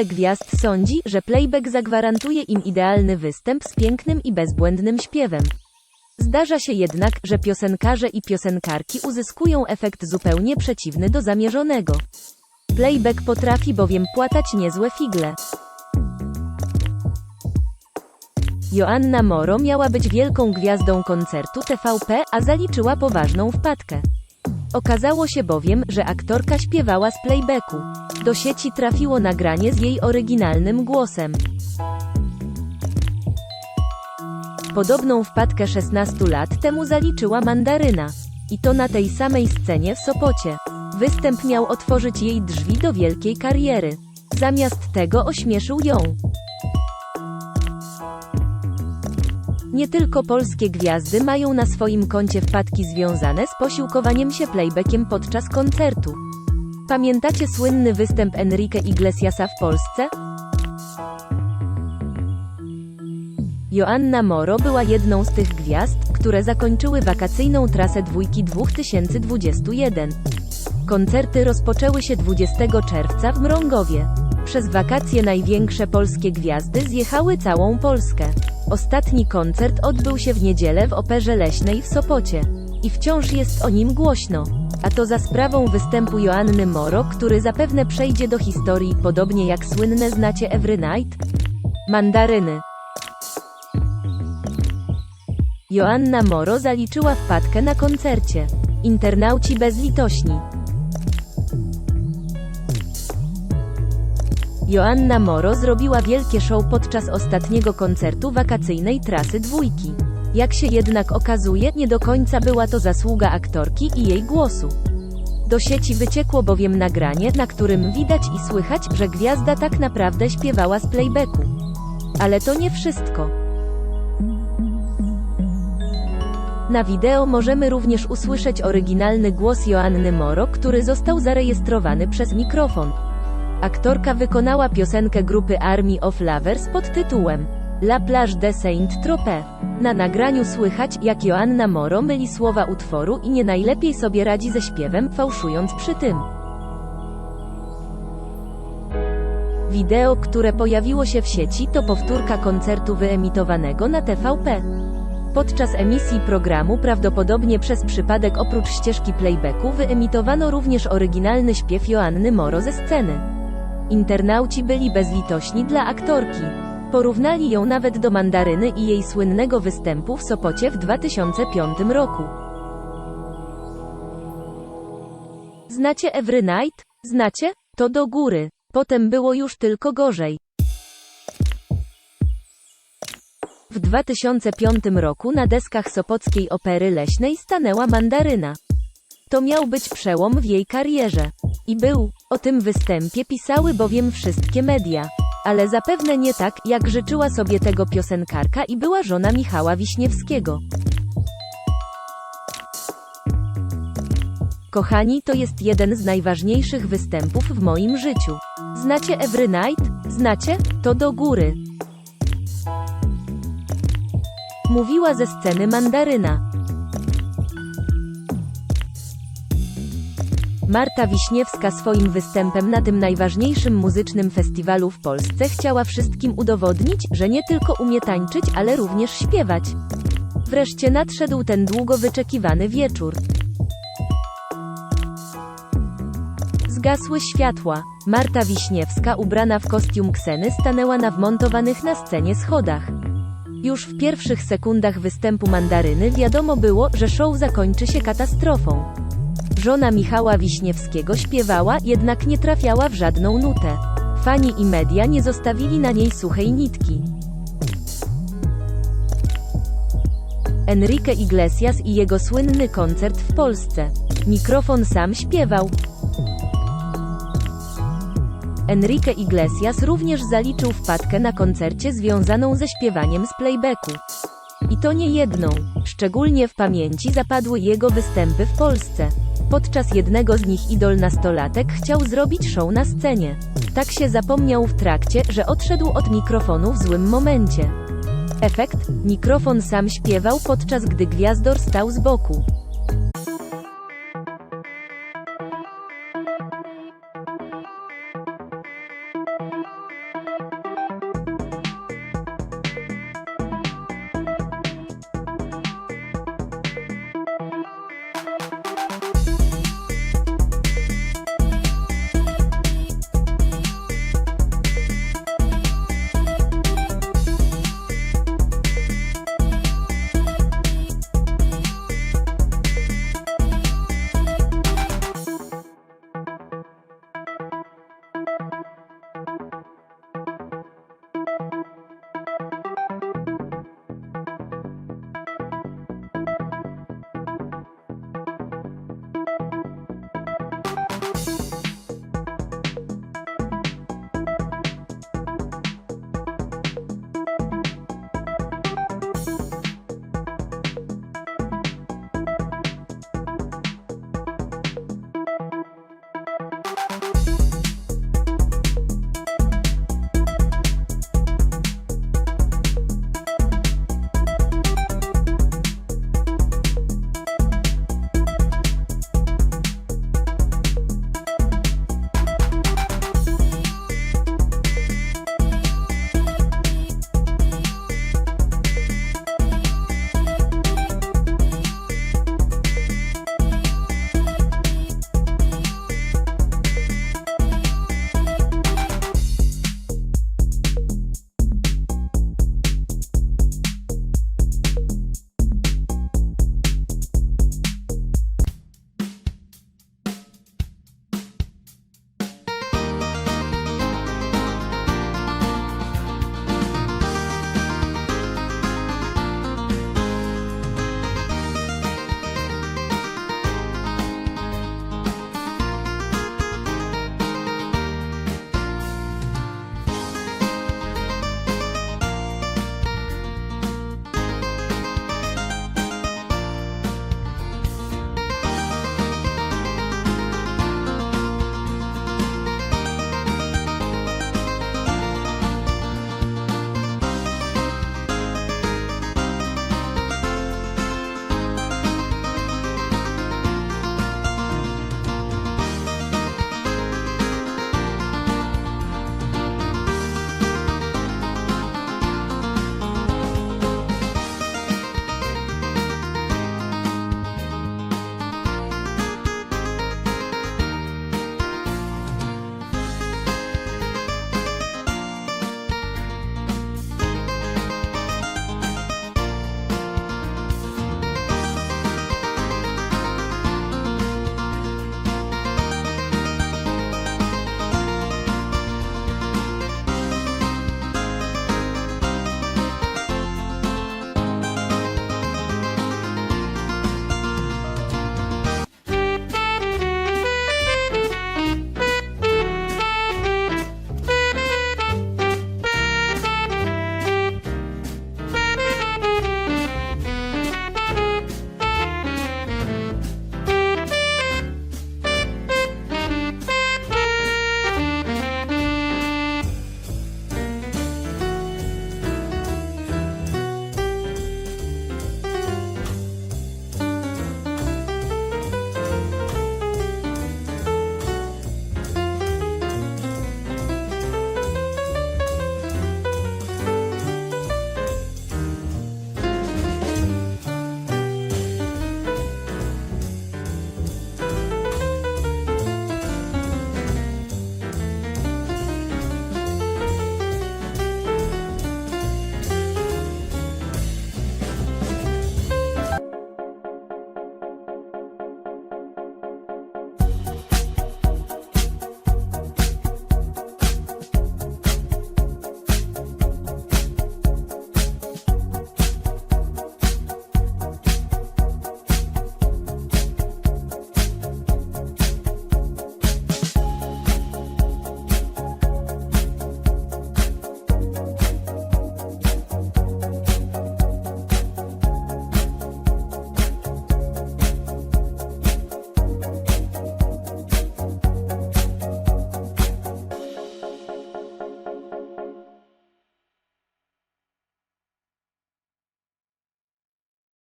Wiele gwiazd sądzi, że playback zagwarantuje im idealny występ z pięknym i bezbłędnym śpiewem. Zdarza się jednak, że piosenkarze i piosenkarki uzyskują efekt zupełnie przeciwny do zamierzonego. Playback potrafi bowiem płatać niezłe figle. Joanna Moro miała być wielką gwiazdą koncertu TVP, a zaliczyła poważną wpadkę. Okazało się bowiem, że aktorka śpiewała z playbacku. Do sieci trafiło nagranie z jej oryginalnym głosem. Podobną wpadkę 16 lat temu zaliczyła Mandaryna. I to na tej samej scenie w Sopocie. Występ miał otworzyć jej drzwi do wielkiej kariery. Zamiast tego ośmieszył ją. Nie tylko polskie gwiazdy mają na swoim koncie wpadki związane z posiłkowaniem się playbackiem podczas koncertu. Pamiętacie słynny występ Enrique Iglesiasa w Polsce? Joanna Moro była jedną z tych gwiazd, które zakończyły wakacyjną trasę dwójki 2021. Koncerty rozpoczęły się 20 czerwca w Mrągowie. Przez wakacje największe polskie gwiazdy zjechały całą Polskę. Ostatni koncert odbył się w niedzielę w Operze Leśnej w Sopocie. I wciąż jest o nim głośno. A to za sprawą występu Joanny Moro, który zapewne przejdzie do historii, podobnie jak słynne znacie Every Night? Mandaryny. Joanna Moro zaliczyła wpadkę na koncercie. Internauci bezlitośni. Joanna Moro zrobiła wielkie show podczas ostatniego koncertu wakacyjnej trasy dwójki. Jak się jednak okazuje, nie do końca była to zasługa aktorki i jej głosu. Do sieci wyciekło bowiem nagranie, na którym widać i słychać, że gwiazda tak naprawdę śpiewała z playbacku. Ale to nie wszystko. Na wideo możemy również usłyszeć oryginalny głos Joanny Moro, który został zarejestrowany przez mikrofon. Aktorka wykonała piosenkę grupy Army of Lovers pod tytułem La plage de Saint-Tropez. Na nagraniu słychać, jak Joanna Moro myli słowa utworu i nie najlepiej sobie radzi ze śpiewem, fałszując przy tym. Wideo, które pojawiło się w sieci, to powtórka koncertu wyemitowanego na TVP. Podczas emisji programu prawdopodobnie przez przypadek oprócz ścieżki playbacku wyemitowano również oryginalny śpiew Joanny Moro ze sceny. Internauci byli bezlitośni dla aktorki. Porównali ją nawet do Mandaryny i jej słynnego występu w Sopocie w 2005 roku. Znacie Every Night? Znacie? To do góry. Potem było już tylko gorzej. W 2005 roku na deskach Sopockiej Opery Leśnej stanęła Mandaryna. To miał być przełom w jej karierze. I był. O tym występie pisały bowiem wszystkie media. Ale zapewne nie tak, jak życzyła sobie tego piosenkarka i była żona Michała Wiśniewskiego. Kochani, to jest jeden z najważniejszych występów w moim życiu. Znacie Every Night? Znacie? To do góry. Mówiła ze sceny Mandaryna. Marta Wiśniewska swoim występem na tym najważniejszym muzycznym festiwalu w Polsce chciała wszystkim udowodnić, że nie tylko umie tańczyć, ale również śpiewać. Wreszcie nadszedł ten długo wyczekiwany wieczór. Zgasły światła. Marta Wiśniewska ubrana w kostium Kseny stanęła na wmontowanych na scenie schodach. Już w pierwszych sekundach występu Mandaryny wiadomo było, że show zakończy się katastrofą. Żona Michała Wiśniewskiego śpiewała, jednak nie trafiała w żadną nutę. Fani i media nie zostawili na niej suchej nitki. Enrique Iglesias i jego słynny koncert w Polsce. Mikrofon sam śpiewał. Enrique Iglesias również zaliczył wpadkę na koncercie związaną ze śpiewaniem z playbacku. I to nie jedną. Szczególnie w pamięci zapadły jego występy w Polsce. Podczas jednego z nich idol nastolatek chciał zrobić show na scenie. Tak się zapomniał w trakcie, że odszedł od mikrofonu w złym momencie. Efekt? Mikrofon sam śpiewał podczas gdy gwiazdor stał z boku.